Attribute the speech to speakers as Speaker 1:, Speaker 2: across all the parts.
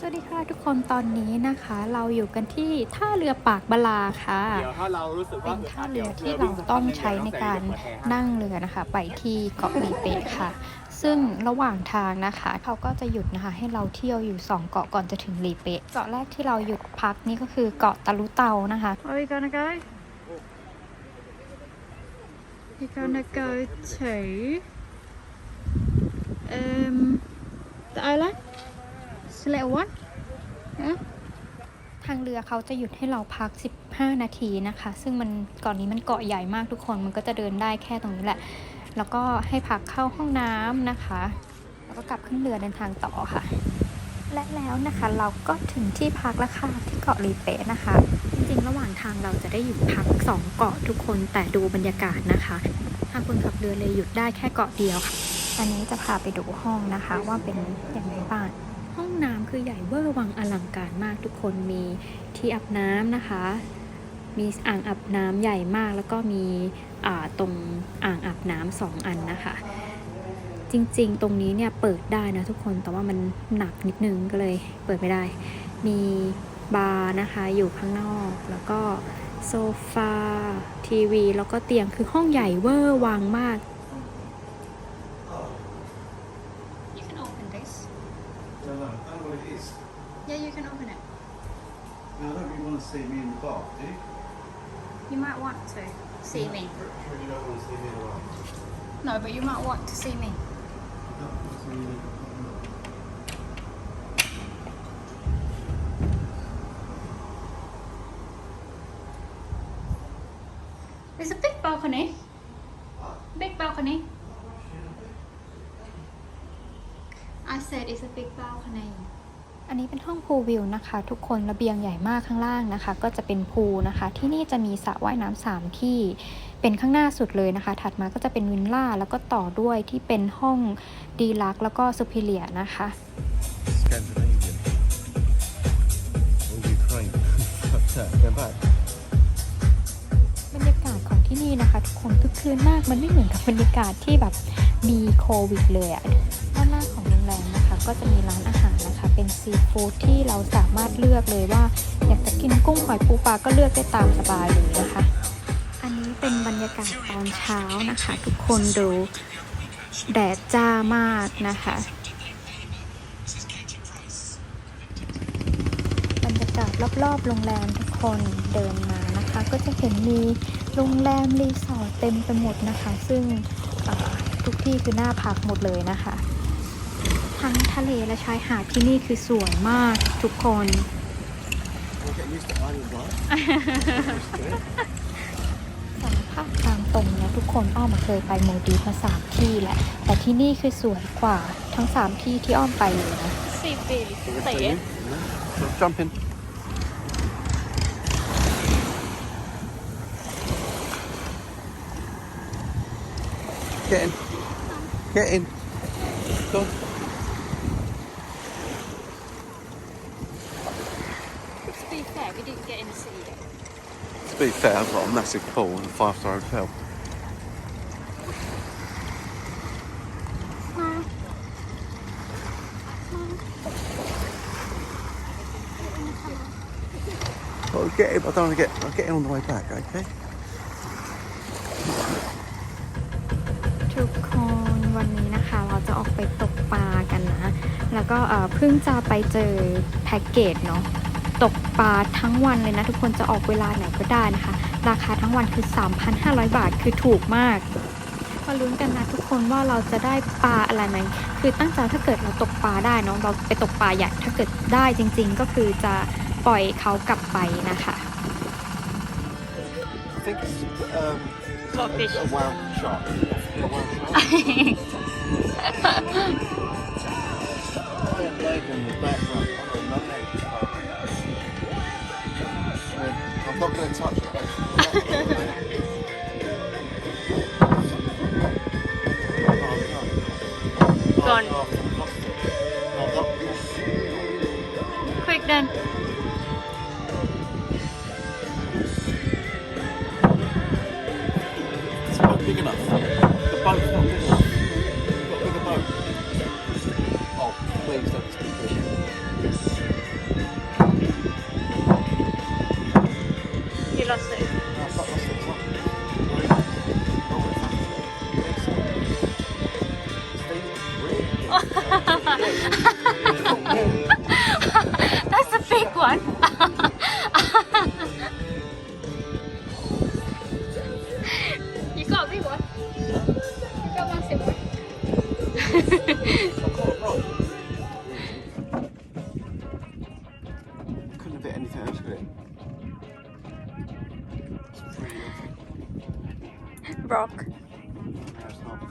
Speaker 1: สวัสดีค่ะทุกคนตอนนี้นะคะ เราอยู่กันที่ท่าเรือปากบลาค่ะ
Speaker 2: เดี๋ยวถ้าเรารู้สึก
Speaker 1: เป็
Speaker 2: ว่าน
Speaker 1: ท่าเรือที่เราต้องใช้ในการนั่งเรือนะคะ ไปที่เกาะลีเปะค่ะ ซึ่งระหว่างทางนะคะเขาก็จะหยุดนะคะ ให้เราเที่ยวอยู่ 2 เกาะก่อนจะถึงลีเปะเกาะแรกที่เราหยุดพักนี่ก็คือเกาะตะลุเตานะคะ Where are we gonna go? We're gonna go to um the island Little one yeah ทางเรือเขาจะหยุดให้เราพัก 15 นาทีนะคะ ซึ่งมันก่อนนี้มันเกาะใหญ่มากทุกคนมันก็จะเดินได้แค่ตรงนี้แหละ แล้วก็ให้พักเข้าห้องน้ำนะคะ แล้วก็กลับขึ้นเรือเดินทางต่อค่ะ และแล้วนะคะเราก็ถึงที่พักแล้วค่ะที่เกาะลีเปะนะคะ จริงๆ ระหว่างทางเราจะได้หยุดพัก 2 เกาะทุกคนแต่ดูบรรยากาศนะคะทางคนขับเรือเลยหยุดได้แค่เกาะเดียวค่ะอันนี้จะพาไปดูห้องนะคะว่าเป็นอย่างไรบ้าง น้ำคือใหญ่เวอร์วังอลังการมากทุกคนมีที่อาบน้ำนะคะ มีอ่างอาบน้ำใหญ่มากแล้วก็มีตรงอ่างอาบน้ำสองอันนะคะ จริงๆ ตรงนี้เนี่ยเปิดได้นะทุกคนแต่ว่ามันหนักนิดนึงก็เลยเปิดไม่ได้ มีบาร์นะคะอยู่ข้างนอกแล้วก็โซฟาทีวี แล้วก็เตียงคือห้องใหญ่เวอร์วังมาก
Speaker 3: want to see me in the bar, do you?
Speaker 1: You might want to see me
Speaker 3: Sure you don't want to see me in the bar.
Speaker 1: No but you might want to see me
Speaker 3: No, I want to see you in the
Speaker 1: There's a big balcony. Big balcony. I said it's a big balcony. อันนี้เป็นห้องพูลวิวนะคะ ทุกคนระเบียงใหญ่มากข้างล่างนะคะ ก็จะเป็นพูลนะคะ ที่นี่จะมีสระว่ายน้ำสามที่เป็นข้างหน้าสุดเลยนะคะ ถัดมาก็จะเป็นวินล่าแล้วก็ต่อด้วยที่เป็นห้องดีลักซ์แล้วก็ซูพิเลียนะคะ
Speaker 3: Scandinavian. Or Ukraine. Fuck that. Go back.
Speaker 1: บรรยากาศของที่นี่นะคะ ทุกคนคึกคืนมากมันไม่เหมือนกับบรรยากาศที่แบบมีโควิดเลยอะด้านหน้าของโรงแรมนะคะ ก็จะมีร้านอาหารนะคะ เป็นซีฟู้ดที่เราสามารถเลือกเลยว่า อยากจะกินกุ้งหอยปูปลาก็เลือกได้ตามสบายเลยนะคะ อันนี้เป็นบรรยากาศตอนเช้านะคะ ทุกคนดูแดดจ้ามากนะคะ บรรยากาศรอบๆโรงแรมทุกคนเดินมานะคะ ก็จะเห็นมีโรงแรมรีสอร์ทเต็มไปหมดนะคะ ซึ่งทุกที่คือหน่าพักหมดเลยนะคะ ทั้งทะเลและชายหาดที่นี่คือสวยมากทุกคน
Speaker 3: We'll get used to island life.
Speaker 1: สารภาพตามตรงนะทุกคนอ้อมมาเคยไปโมดีฟมาสามที่แหละ แต่ที่นี่คือสวยกว่าทั้งสามที่ที่อ้อมไปเลยนะสี่ปี
Speaker 3: So jump in. Get in. Get in. Go on.
Speaker 1: To be fair we didn't get in to see it
Speaker 3: To be fair, I've got a massive pool and a five star hotel. I'll get in, I don't want to get, I'll get in on the way back, okay?
Speaker 1: ทุกคนวันนี้นะคะเราจะออกไปตกปลากันนะ แล้วก็เอ่อเพิ่งจะไปเจอแพ็กเกจเนาะ ตกปลาทั้งวันเลยนะทุกคนจะออกเวลาไหนก็ได้นะคะ ราคาทั้งวันคือ 3,500 บาทคือถูกมากมาลุ้นกันนะทุกคนว่าเราจะได้ปลาอะไรไหมคือตั้งใจถ้าเกิดเราตกปลาได้เนาะเราไปตกปลาใหญ่ถ้าเกิดได้จริง ๆ ก็คือจะปล่อยเขากลับไปนะคะ
Speaker 3: I think it's um, I'm not going to touch it.
Speaker 1: Go oh, on.
Speaker 3: Oh, oh, no.
Speaker 1: quick then
Speaker 3: It's not big enough.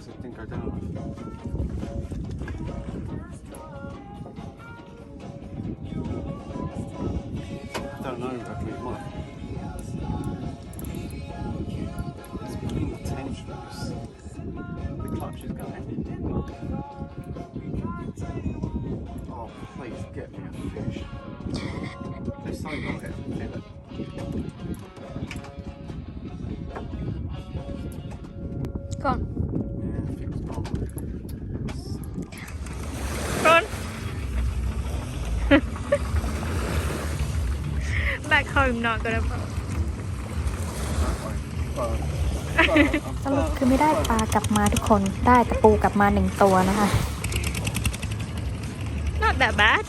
Speaker 3: I think I don't. I don't know exactly what. It's between the tensions. The clutch is going. Oh, please get me a fish. There's something on it.
Speaker 1: Back home not gonna สรุปคือไม่ได้ปลากลับมาทุกคนได้แต่ปูกลับมาหนึ่งตัวนะคะ not that bad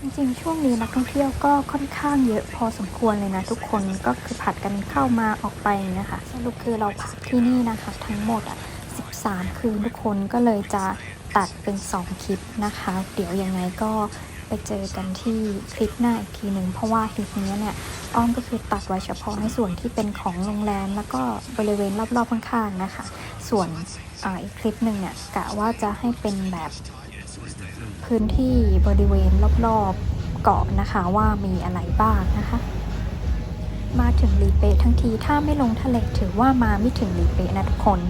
Speaker 1: จริงๆ ช่วงนี้นักท่องเที่ยวก็ค่อนข้างเยอะพอสมควรเลยนะทุกคนก็คือผัดกันเข้ามาออกไปนะคะสรุปคือเราพักที่นี่นะคะทั้งหมดอะ13 คืนทุกคนก็เลยจะตัดเป็น 2 คลิปนะคะ เดี๋ยวยังไงก็ ไปเจอกันที่คลิปหน้าอีกทีหนึ่งเพราะว่าคลิปนี้เนี่ยอ้อมก็คือตัดไว้เฉพาะในส่วนที่เป็นของโรงแรม แล้วก็บริเวณรอบๆข้างๆนะคะ ส่วนออีกคลิปหนึ่งเนี่ยกะว่าจะให้เป็นแบบพื้นที่บริเวณรอบๆเกาะนะคะว่ามีอะไรบ้างนะคะ มาถึงลีเปะทั้งทีถ้าไม่ลงทะเลถือว่ามาไม่ถึงลีเปะนะทุกคน